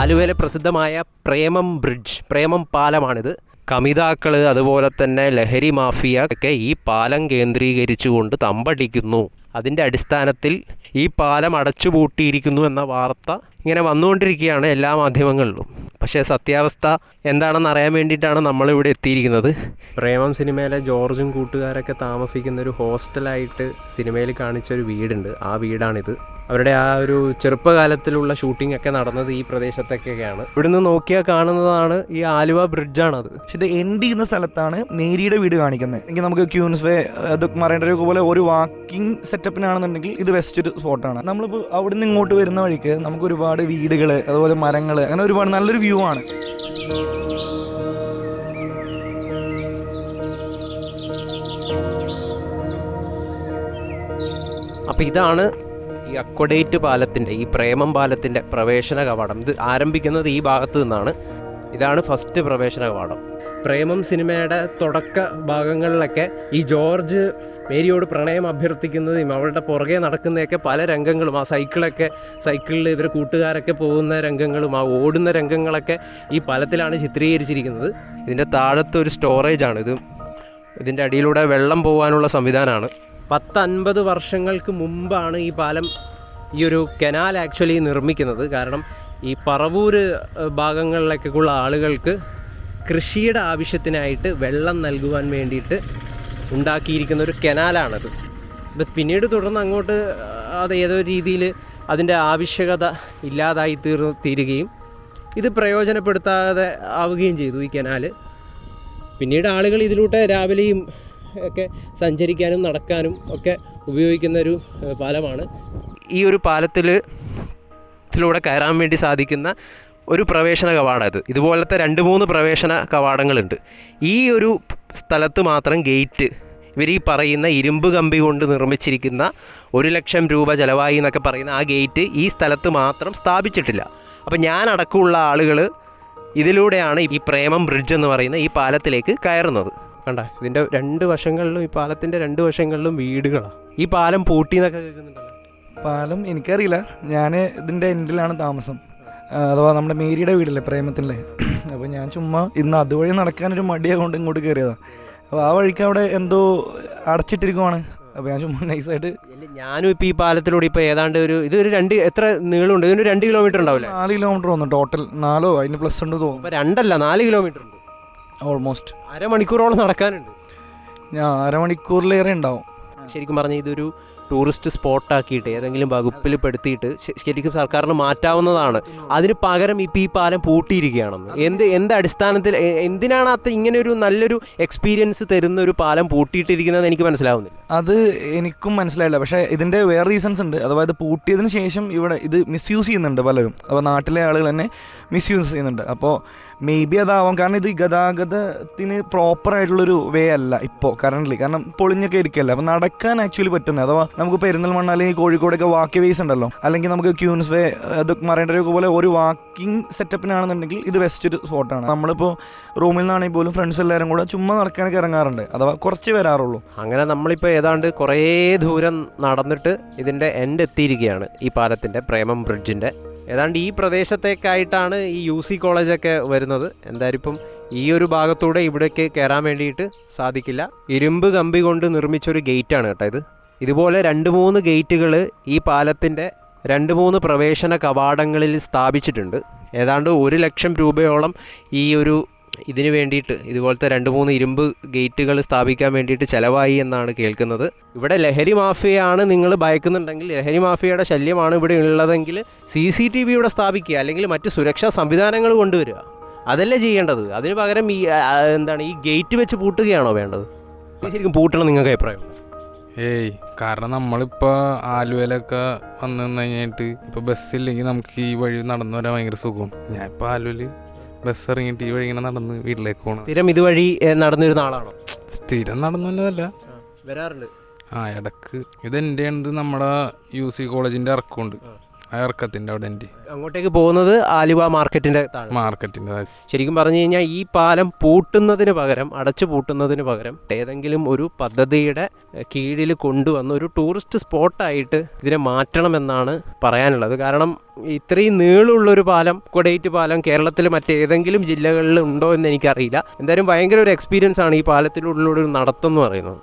ആലുവയിലെ പ്രസിദ്ധമായ പ്രേമം ബ്രിഡ്ജ് പ്രേമം പാലമാണിത്. കമിതാക്കൾ അതുപോലെ തന്നെ ലഹരി മാഫിയ ഒക്കെ ഈ പാലം കേന്ദ്രീകരിച്ചുകൊണ്ട് തമ്പടിക്കുന്നു. അതിന്റെ അടിസ്ഥാനത്തിൽ ഈ പാലം അടച്ചുപൂട്ടിയിരിക്കുന്നു എന്ന വാർത്ത ഇങ്ങനെ വന്നുകൊണ്ടിരിക്കുകയാണ് എല്ലാ മാധ്യമങ്ങളിലും. പക്ഷേ സത്യാവസ്ഥ എന്താണെന്ന് അറിയാൻ വേണ്ടിയിട്ടാണ് നമ്മളിവിടെ എത്തിയിരിക്കുന്നത്. പ്രേമം സിനിമയിലെ ജോർജും കൂട്ടുകാരൊക്കെ താമസിക്കുന്ന ഒരു ഹോസ്റ്റലായിട്ട് സിനിമയിൽ കാണിച്ച ഒരു വീടുണ്ട്. ആ വീടാണിത്. അവരുടെ ആ ഒരു ചെറുപ്പകാലത്തിലുള്ള ഷൂട്ടിംഗ് ഒക്കെ നടന്നത് ഈ പ്രദേശത്തൊക്കെയാണ്. ഇവിടുന്ന് നോക്കിയാൽ കാണുന്നതാണ് ഈ ആലുവ ബ്രിഡ്ജാണത്. പക്ഷെ ഇത് എൻഡ് ചെയ്യുന്ന സ്ഥലത്താണ് മേരിയുടെ വീട് കാണിക്കുന്നത്. എങ്കിൽ നമുക്ക് ക്യൂൻസ് വേ അത് മറൈൻഡ്രൈവ് പോലെ ഒരു വാക്കിംഗ് സെറ്റപ്പിനാണെന്നുണ്ടെങ്കിൽ ഇത് വെസ്റ്റ് സ്പോട്ടാണ് നമ്മളിപ്പോൾ നിന്ന് ഇങ്ങോട്ട് വരുന്ന വഴിക്ക് നമുക്ക് ഒരുപാട് വീടുകൾ അതുപോലെ മരങ്ങൾ അങ്ങനെ ഒരുപാട് നല്ലൊരു വ്യൂ ആണ്. അപ്പോൾ ഇതാണ് ഈ അക്വഡേറ്റ് പാലത്തിന്റെ ഈ പ്രേമം പാലത്തിന്റെ പ്രവേശന കവാടം. ഇത് ആരംഭിക്കുന്നത് ഈ ഭാഗത്ത് നിന്നാണ്. ഇതാണ് ഫസ്റ്റ് പ്രവേശന കവാടം പ്രേമം സിനിമയുടെ തുടക്ക ഭാഗങ്ങളിലൊക്കെ ഈ ജോർജ് മേരിയോട് പ്രണയം അഭ്യർത്ഥിക്കുന്നതും അവളുടെ പുറകെ നടക്കുന്നതൊക്കെ പല രംഗങ്ങളും ആ സൈക്കിളൊക്കെ സൈക്കിളിൽ ഇവർ കൂട്ടുകാരൊക്കെ പോകുന്ന രംഗങ്ങളും ആ ഓടുന്ന രംഗങ്ങളൊക്കെ ഈ പലത്തിലാണ് ചിത്രീകരിച്ചിരിക്കുന്നത്. ഇതിന്റെ താഴത്തെ ഒരു സ്റ്റോറേജാണ് ഇത്. ഇതിന്റെ അടിയിലൂടെ വെള്ളം പോകാനുള്ള സംവിധാനമാണ്. പത്തൻപത് വർഷങ്ങൾക്ക് മുമ്പാണ് ഈ പാലം ഈ ഒരു കനാൽ ആക്ച്വലി നിർമ്മിക്കുന്നത്. കാരണം ഈ പറവൂര് ഭാഗങ്ങളിലേക്കുള്ള ആളുകൾക്ക് കൃഷിയുടെ ആവശ്യത്തിനായിട്ട് വെള്ളം നൽകുവാൻ വേണ്ടിയിട്ട് ഉണ്ടാക്കിയിരിക്കുന്ന ഒരു കനാലാണത്. ഇത് പിന്നീട് തുടർന്ന് അങ്ങോട്ട് അത് ഏതോ രീതിയിൽ അതിന്റെ ആവശ്യകത ഇല്ലാതായി തീർ തീരുകയും ഇത് പ്രയോജനപ്പെടുത്താതെ ആവുകയും ചെയ്തു ഈ കനാല് പിന്നീട് ആളുകൾ ഇതിലൂടെ രാവിലെയും ഒക്കെ സഞ്ചരിക്കാനും നടക്കാനും ഒക്കെ ഉപയോഗിക്കുന്ന ഒരു പാലമാണ്. ഈ ഒരു പാലത്തിൽ ത്തിലൂടെ കയറാൻ വേണ്ടി സാധിക്കുന്ന ഒരു പ്രവേശന കവാടം ഇത്. ഇതുപോലത്തെ രണ്ട് മൂന്ന് പ്രവേശന കവാടങ്ങളുണ്ട്. ഈ ഒരു സ്ഥലത്ത് മാത്രം ഗേറ്റ് ഇവർ ഈ പറയുന്ന ഇരുമ്പ് കമ്പി കൊണ്ട് നിർമ്മിച്ചിരിക്കുന്ന ഒരു ലക്ഷം രൂപ ചിലവായി എന്നൊക്കെ പറയുന്ന ആ ഗേറ്റ് ഈ സ്ഥലത്ത് മാത്രം സ്ഥാപിച്ചിട്ടില്ല. അപ്പോൾ ഞാൻ അടക്കമുള്ള ആളുകൾ ഇതിലൂടെയാണ് ഈ പ്രേമം ബ്രിഡ്ജ് എന്ന് പറയുന്ന ഈ പാലത്തിലേക്ക് കയറുന്നത്. കണ്ട ഇതിന്റെ രണ്ട് വശങ്ങളിലും ഈ പാലത്തിന്റെ രണ്ട് വശങ്ങളിലും വീടുകളാണ് ഈ പാലം പൂട്ടി എന്നൊക്കെ കേൾക്കുന്നുണ്ടല്ലോ. പാലം എനിക്കറിയില്ല. ഞാൻ ഇതിന്റെ എൻഡിലാണ് താമസം. അഥവാ നമ്മുടെ മേരിയുടെ വീടല്ലേ പ്രേമത്തിന്റെ. അപ്പോൾ ഞാൻ ചുമ്മാ ഇന്ന് അതുവഴി നടക്കാനൊരു മടിയാകൊണ്ട് ഇങ്ങോട്ട് കയറിയതാണ് അപ്പോൾ ആ വഴിക്ക് അവിടെ എന്തോ അടച്ചിട്ടിരിക്കുവാണ്. അപ്പോൾ ഞാൻ ചുമ്മാ നൈസായിട്ട് ഞാനും ഇപ്പോൾ ഈ പാലത്തിലൂടെ ഇപ്പോൾ ഏതാണ്ട് ഒരു ഇത് ഒരു രണ്ട് എത്ര നീളമുണ്ട്? ഇതിന് രണ്ട് കിലോമീറ്റർ ഉണ്ടാവില്ല? നാല് കിലോമീറ്റർ വന്നു ടോട്ടൽ നാലോ? അതിന് പ്ലസ് ഉണ്ട് തോന്നുന്നു. അപ്പോൾ രണ്ടല്ല നാല് കിലോമീറ്റർ ഉണ്ട്. ഓൾമോസ്റ്റ് അരമണിക്കൂറോളം നടക്കാനുണ്ട്. ഞാൻ അരമണിക്കൂറിലേറെ ഉണ്ടാവും. ശരിക്കും പറഞ്ഞാൽ ഇതൊരു ടൂറിസ്റ്റ് സ്പോട്ടാക്കിയിട്ട് ഏതെങ്കിലും വകുപ്പിൽ പെടുത്തിയിട്ട് ശരിക്കും സർക്കാരിന് മാറ്റാവുന്നതാണ്. അതിന് പകരം ഇപ്പോൾ ഈ പാലം പൂട്ടിയിരിക്കുകയാണെന്ന്. എന്ത് എന്ത് അടിസ്ഥാനത്തിൽ എന്തിനാണ് അത് ഇങ്ങനെ ഒരു നല്ലൊരു എക്സ്പീരിയൻസ് തരുന്ന ഒരു പാലം പൂട്ടിയിട്ടിരിക്കുന്നതെന്ന് എനിക്ക് മനസ്സിലാവുന്നില്ല. അത് എനിക്കും മനസ്സിലായില്ല. പക്ഷേ ഇതിന്റെ വേറെ റീസൺസ് ഉണ്ട്. അഥവാ ഇത് പൂട്ടിയതിന് ശേഷം ഇവിടെ ഇത് മിസ്യൂസ് ചെയ്യുന്നുണ്ട് പലരും. അപ്പോൾ നാട്ടിലെ ആളുകൾ തന്നെ മിസ്യൂസ് ചെയ്യുന്നുണ്ട്. അപ്പോൾ മേ ബി അതാവാം. കാരണം ഇത് ഗതാഗതത്തിന് പ്രോപ്പർ ആയിട്ടുള്ളൊരു വേ അല്ല ഇപ്പോൾ കറന്റ്ലി കാരണം പൊളിഞ്ഞൊക്കെ ഇരിക്കല്ലേ. അപ്പോൾ നടക്കാൻ ആക്ച്വലി പറ്റുന്നത്. അഥവാ നമുക്ക് പെരുന്നൽമണ്ണ അല്ലെങ്കിൽ കോഴിക്കോടൊക്കെ വാക്ക് വേസ് ഉണ്ടല്ലോ. അല്ലെങ്കിൽ നമുക്ക് ക്യൂൻസ് വേ അത് മറേണ്ടൊക്കെ പോലെ ഒരു വാക്കിംഗ് സെറ്റപ്പിനാണെന്നുണ്ടെങ്കിൽ ഇത് ബെസ്റ്റ് ഒരു സ്പോട്ടാണ് നമ്മളിപ്പോൾ റൂമിൽ നിന്നാണെങ്കിൽ പോലും ഫ്രണ്ട്സ് എല്ലാവരും കൂടെ ചുമ്മാ നടക്കാനൊക്കെ ഇറങ്ങാറുണ്ട്. അഥവാ കുറച്ച് വരാറുള്ളൂ. അങ്ങനെ നമ്മളിപ്പോൾ ഏതാണ്ട് കുറേ ദൂരം നടന്നിട്ട് ഇതിന്റെ എൻഡ് എത്തിയിരിക്കുകയാണ്. ഈ പാലത്തിന്റെ പ്രേമം ബ്രിഡ്ജിന്റെ ഏതാണ്ട് ഈ പ്രദേശത്തേക്കായിട്ടാണ് ഈ യു സി കോളേജൊക്കെ വരുന്നത്. എന്തായാലും ഇപ്പം ഈ ഒരു ഭാഗത്തൂടെ ഇവിടേക്ക് കയറാൻ വേണ്ടിയിട്ട് സാധിക്കില്ല. ഇരുമ്പ് കമ്പി കൊണ്ട് നിർമ്മിച്ചൊരു ഗേറ്റാണ് കേട്ടോ ഇത്. ഇതുപോലെ രണ്ട് മൂന്ന് ഗേറ്റുകൾ ഈ പാലത്തിന്റെ രണ്ട് മൂന്ന് പ്രവേശന കവാടങ്ങളിൽ സ്ഥാപിച്ചിട്ടുണ്ട്. ഏതാണ്ട് ഒരു ലക്ഷം രൂപയോളം ഈ ഒരു ഇതിന് വേണ്ടിയിട്ട് ഇതുപോലത്തെ രണ്ട് മൂന്ന് ഇരുമ്പ് ഗേറ്റുകൾ സ്ഥാപിക്കാൻ വേണ്ടിയിട്ട് ചിലവായി എന്നാണ് കേൾക്കുന്നത്. ഇവിടെ ലഹരി മാഫിയയാണ് നിങ്ങൾ ഭയക്കുന്നുണ്ടെങ്കിൽ ലഹരി മാഫിയയുടെ ശല്യമാണ് ഇവിടെ ഉള്ളതെങ്കിൽ സി സി ടി വി ഇവിടെ സ്ഥാപിക്കുക അല്ലെങ്കിൽ മറ്റ് സുരക്ഷാ സംവിധാനങ്ങൾ കൊണ്ടുവരിക. അതല്ലേ ചെയ്യേണ്ടത്? അതിന് പകരം ഈ എന്താണ് ഈ ഗേറ്റ് വെച്ച് പൂട്ടുകയാണോ വേണ്ടത്? ശരിക്കും പൂട്ടണം നിങ്ങൾക്ക് അഭിപ്രായം? ഏയ് കാരണം നമ്മളിപ്പോൾ ആലുവയിലൊക്കെ വന്നു കഴിഞ്ഞിട്ട് ഇപ്പോൾ ബസ്സില്ലെങ്കിൽ നമുക്ക് ഈ വഴി നടന്നു വരാൻ ഭയങ്കര സുഖം ഞാൻ ഇപ്പോൾ ആലുവയിൽ ബസ് ഇറങ്ങിയിട്ട് ഈ വഴി ഇങ്ങനെ നടന്ന് വീട്ടിലേക്ക് പോകണം സ്ഥിരം ഇതുവഴി ഏ, നടന്നിരുന്ന ആളാണോ സ്ഥിരം നടന്നു വന്നതല്ല വരാറുണ്ട്. ആ ഇടയ്ക്ക് ഇത് എന്റെ ഉണ്ട് നമ്മുടെ യു സി കോളേജിന്റെ ഇറക്കമുണ്ട്. ആ ഇറക്കത്തിന്റെ അവിടെ എന്റെ അങ്ങോട്ടേക്ക് പോകുന്നത് ആലുവ മാർക്കറ്റിന്റെ താഴെ. മാർക്കറ്റിന്റെ ശരിക്കും പറഞ്ഞു കഴിഞ്ഞാൽ ഈ പാലം പൂട്ടുന്നതിന് പകരം അടച്ചു പൂട്ടുന്നതിന് പകരം ഏതെങ്കിലും ഒരു പദ്ധതിയുടെ കീഴിൽ കൊണ്ടുവന്ന ഒരു ടൂറിസ്റ്റ് സ്പോട്ടായിട്ട് ഇതിനെ മാറ്റണമെന്നാണ് പറയാനുള്ളത്. കാരണം ഇത്രയും നീളമുള്ളൊരു പാലം കൊടൈറ്റ് പാലം കേരളത്തിൽ മറ്റേതെങ്കിലും ജില്ലകളിൽ ഉണ്ടോ എന്ന് എനിക്കറിയില്ല. എന്തായാലും ഭയങ്കര ഒരു എക്സ്പീരിയൻസ് ആണ് ഈ പാലത്തിലുള്ള ഒരു നടത്തം എന്ന് പറയുന്നത്.